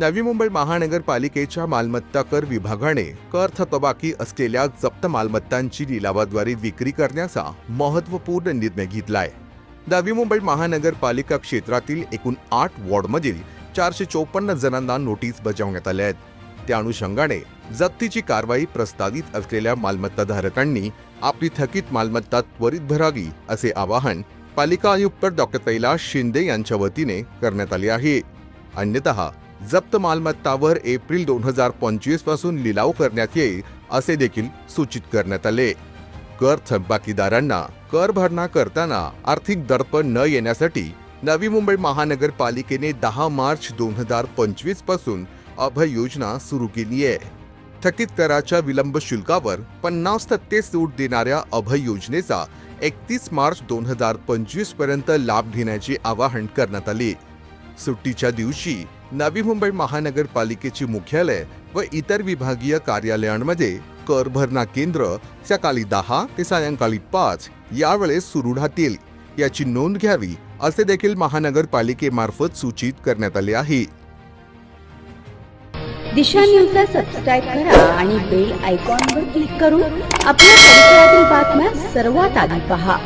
नवी मुंबई महानगरपालिकेच्या मालमत्ता कर विभागाने कर थकबाकी असलेल्या जप्त मालमत्तांची लिलावाद्वारे विक्री करण्याचा महत्त्वपूर्ण निर्णय घेतलाय. नवी मुंबई महानगरपालिका क्षेत्रातील एकूण आठ वॉर्डमधील चारशे चोपन्न जणांना नोटीस बजावण्यात आल्या आहेत. त्या अनुषंगाने जप्तीची कारवाई प्रस्तावित असलेल्या मालमत्ताधारकांनी आपली थकीत मालमत्ता त्वरित भरावी असे आवाहन पालिका आयुक्त डॉक्टर कैलास शिंदे यांच्या वतीने करण्यात आले आहे. अन्यतः जप्त मालमत्तावर एप्रिल दोन हजार पंचवीसपासून लिलाव करण्यात येईल असे देखील सूचित करण्यात आले. कर थकबाकीदारांना कर भरणा करताना आर्थिक दडपण न येण्यासाठी नवी मुंबई महानगरपालिकेने दहा मार्च दोन हजार पंचवीसपासून अभय योजना सुरू केली आहे. थकीत कराच्या विलंब शुल्कावर पन्नास टक्के सूट देणाऱ्या अभय योजनेचा एकतीस मार्च दोन हजार पंचवीसपर्यंत लाभ घेण्याचे आवाहन करण्यात आले. सुट्टीच्या दिवशी नवी मुंबई महानगरपालिकेची मुख्यालय व इतर विभागीय कार्यालयांमध्ये कर भरणा केंद्र सकाळी दहा ते सायंकाळी पाच यावेळेस सुरू राहतील. याची नोंद घ्यावी असे देखील महानगरपालिकेमार्फत सूचित करण्यात आले आहे. दिशा न्यूजला सबस्क्राईब करा आणि बेल आयकॉनवर क्लिक करून आपल्या परिसरातील बातम्या सर्वात आधी पहा.